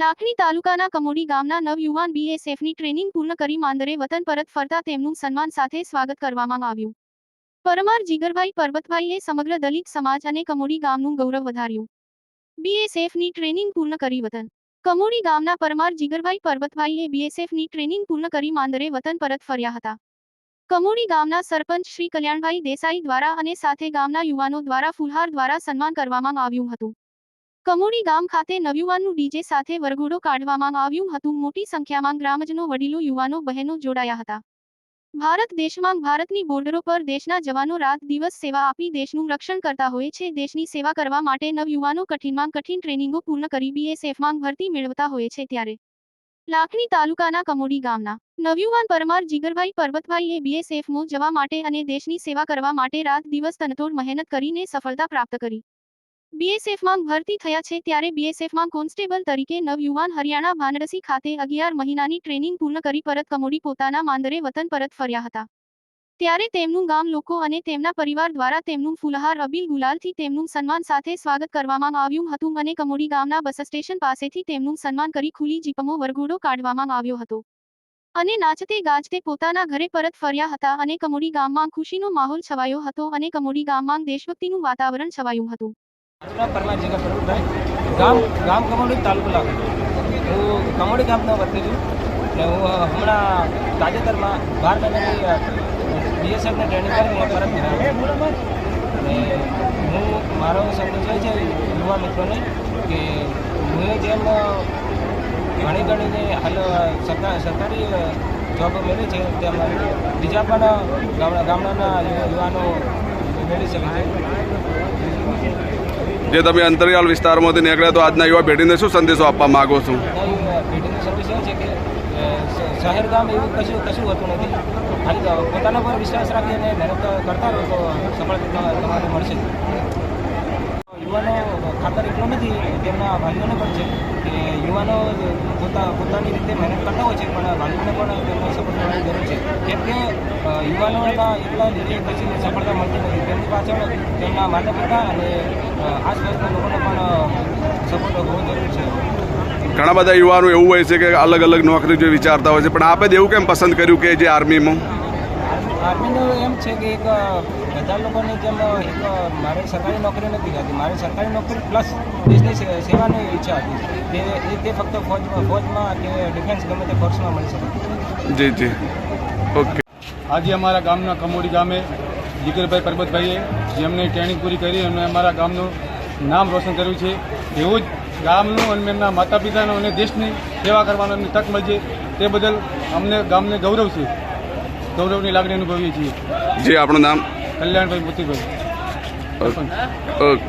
લાખણી તાલુકાના કમોડી ગામના નવયુવાન બીએસએફની ટ્રેનિંગ પૂર્ણ કરી માંદરે વતન પરત ફરતા તેમનું સન્માન સાથે સ્વાગત કરવામાં આવ્યું. પરમાર જીગરભાઈ પરબતભાઈએ સમગ્ર દલિત સમાજ અને કમોડી ગામનું ગૌરવ વધાર્યું. બીએસએફની ટ્રેનિંગ પૂર્ણ કરી વતન. કમોડી ગામના પરમાર જીગરભાઈ પરબતભાઈએ બીએસએફની ટ્રેનિંગ પૂર્ણ કરી માંદરે વતન પરત ફર્યા હતા. કમોડી ગામના સરપંચ શ્રી કલ્યાણભાઈ દેસાઈ દ્વારા અને સાથે ગામના યુવાનો દ્વારા ફુલહાર દ્વારા સન્માન કરવામાં આવ્યું હતું. કમોડી ગામ ખાતે નવયુવાનનું ડીજે સાથે વરઘોડો કાઢવામાં આવ્યું હતું. મોટી સંખ્યામાં ગ્રામજનો, વડીલો, યુવાનો, બહેનો જોડાયા હતા. ભારત દેશમાં ભારતની બોર્ડરો પર દેશના જવાનો રાત દિવસ સેવા આપી દેશનું રક્ષણ કરતા હોય છે. દેશની સેવા કરવા માટે નવયુવાનો કઠિનમાં કઠિન ટ્રેનિંગો પૂર્ણ કરી બીએસએફમાં ભરતી મેળવતા હોય છે ત્યારે. લાખણી તાલુકાના કમોડી ગામના નવયુવાન પરમાર જીગરભાઈ પરબતભાઈએ બીએસએફમાં જવા માટે અને દેશની સેવા કરવા માટે રાત દિવસ તનતોડ મહેનત કરીને સફળતા પ્રાપ્ત કરી. બીએસએફમાં ભરતી થયા છે ત્યારે બીએસએફમાં કોન્સ્ટેબલ તરીકે નવયુવાન હરિયાણા ભાનરસી ખાતે અગિયાર મહિનાની ટ્રેનિંગ પૂર્ણ કરી પરત કમોડી પોતાના માંદરે વતન પરત ફર્યા હતા. ત્યારે તેમનું ગામ લોકો અને તેમના પરિવાર દ્વારા તેમનું ફુલહાર અબીલ ગુલાલથી તેમનું સન્માન સાથે સ્વાગત કરવામાં આવ્યું હતું અને કમોડી ગામના બસ સ્ટેશન પાસેથી તેમનું સન્માન કરી ખુલ્લી જીપમો વરઘોડો કાઢવામાં આવ્યો હતો. અને નાચતે ગાજતે પોતાના ઘરે પરત ફર્યા હતા અને કમોડી ગામમાં ખુશીનો માહોલ છવાયો હતો અને કમોડી ગામમાં દેશભક્તિનું વાતાવરણ છવાયું હતું. પરમાર જીગર પ્રભુભાઈ ગામ ગામ કમોડી તાલુકો લાગુ હું કમોડી ગામનો વતની છું ને હું હમણાં તાજેતરમાં બાર મહિનાની બીએસએફની ટ્રેનિંગ કરીને પરત અને હું, મારો સંદેશ એ છે યુવા મિત્રોને કે હું જેમ ઘણી ઘણીને હાલ સરકાર, સરકારી જોબો મેળવી છે તેમ બીજા પણ ગામડાના યુવાનો મેળવી શકે છે. જે તમે અંતરિયાળ વિસ્તારમાંથી નીકળ્યા તો આજના યુવા પેઢીને શું સંદેશો આપવા માગો છો શહેર ગામ એવું કશું કશું હોતું નથી ખાલી પોતાના પર વિશ્વાસ મહેનત કરતા સફળતા તમારે મળશે. યુવાનો ખાતર એટલું નથી, તેમના ભાઈઓને પણ છે કે યુવાનો પોતાની રીતે મહેનત કરતા હોય છે, પણ ભાઈઓને પણ તેમને સપોર્ટ કરવાની જરૂર છે. કેમ કે યુવાનોના એટલા લીધે પછી સફળતા મળતી નથી. તેમની પાછળ તેમના માતા પિતા અને આસપાસના લોકોનો પણ સપોર્ટ હોવો જરૂરી છે. ઘણા બધા યુવાનો એવું હોય છે કે અલગ અલગ નોકરી જે વિચારતા હોય છે, પણ આપે એવું કેમ પસંદ કર્યું કે જે આર્મીમાં? આર્મીનું એમ છે કે એક બધા લોકોની જેમ એક મારે સરકારી નોકરી નથી હતી મારે સરકારી નોકરી પ્લસ દેશની સેવાની ઈચ્છા હતી તે એ તે ફક્ત ફોજમાં ફોજમાં કે ડિફેન્સ ગમે તે ફોર્સમાં મળી શકે. જી જી. ઓકે. આજે અમારા ગામના કમોડી ગામે જીગરભાઈ પરબતભાઈએ જેમને ટ્રેનિંગ પૂરી કરી અને અમારા ગામનું નામ રોશન કર્યું છે એવું જ ગામનું અને એમના માતા પિતાનું અને દેશની સેવા કરવાનો એમની તક મળશે તે બદલ અમને ગામને ગૌરવ છે. ગૌરવની લાગણી અનુભવીએ છીએ. જી આપણું નામ? કલ્યાણભાઈ મોતીભાઈ. ઓકે